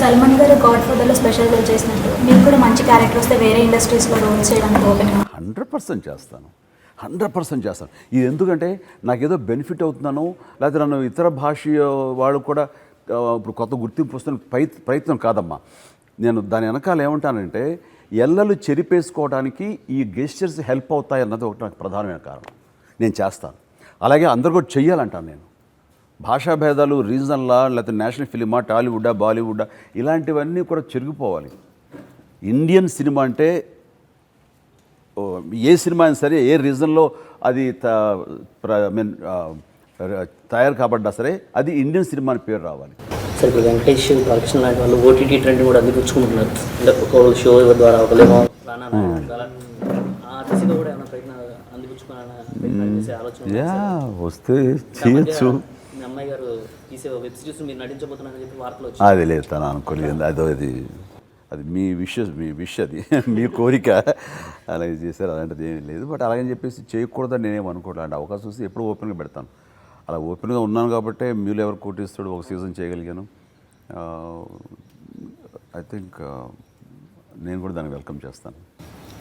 సల్మాన్ గారు God ఫాదర్లో special role చేసినట్టు. మీకు కూడా మంచి క్యారెక్టర్ వస్తే వేరే ఇండస్ట్రీస్లో రోల్ చేయడానికి ఓపెన్ హండ్రెడ్ పర్సెంట్ చేస్తాను. హండ్రెడ్ పర్సెంట్ చేస్తాను. ఇది ఎందుకంటే నాకేదో బెనిఫిట్ అవుతున్నాను లేకపోతే నన్ను ఇతర భాష వాళ్ళు కూడా ఇప్పుడు కొత్త గుర్తింపు వస్తున్న ప్రయత్ ప్రయత్నం కాదమ్మా. నేను దాని వెనకాల ఏమంటానంటే ఎల్లలు చెరిపేసుకోవడానికి ఈ గెస్టర్స్ హెల్ప్ అవుతాయి అన్నది ఒకటి నాకు ప్రధానమైన కారణం. నేను చేస్తాను. అలాగే అందరు కూడా చెయ్యాలంటాను నేను. భాషా భేదాలు రీజనల్లా లేకపోతే నేషనల్ ఫిలిమా టాలీవుడ్డా బాలీవుడ్డా ఇలాంటివన్నీ కూడా చెరిగిపోవాలి. ఇండియన్ సినిమా అంటే ఏ సినిమా అయినా సరే ఏ రీజన్లో అది మీన్ తయారు కాబడ్డా సరే అది ఇండియన్ సినిమా అని పేరు రావాలి. సార్ ఇప్పుడు వెంకటేష్ బాలకృష్ణ లాంటి వాళ్ళు ఓటీటీ ట్రెండ్ కూడా అందిపుచ్చుకుంటున్నారు అంటే ఒక షో ద్వారా ఒకలేమో కూడా ఆలోచన? వస్తే చేయొచ్చు. వెబ్ సిరీస్ మీరు నటించబోతున్నారని చెప్పి వార్తలు వచ్చాయి. అది లేదు తను అనుకోలేదు. అదో అది అది మీ విష్ మీ విష్ అది. మీ కోరిక. అలాగే చేశారు అలాంటిది ఏమీ లేదు. బట్ అలాగని చెప్పేసి చేయకూడదని నేనేం అనుకోవట్లేదు అంటే అవకాశం వస్తే ఎప్పుడు ఓపెన్గా పెడతాను. అలా ఓపెన్గా ఉన్నాను కాబట్టి మీరు ఎవరు కోటిస్తాడు ఒక సీజన్ చేయగలిగాను. ఐ థింక్ నేను కూడా దాన్ని వెల్కమ్ చేస్తాను.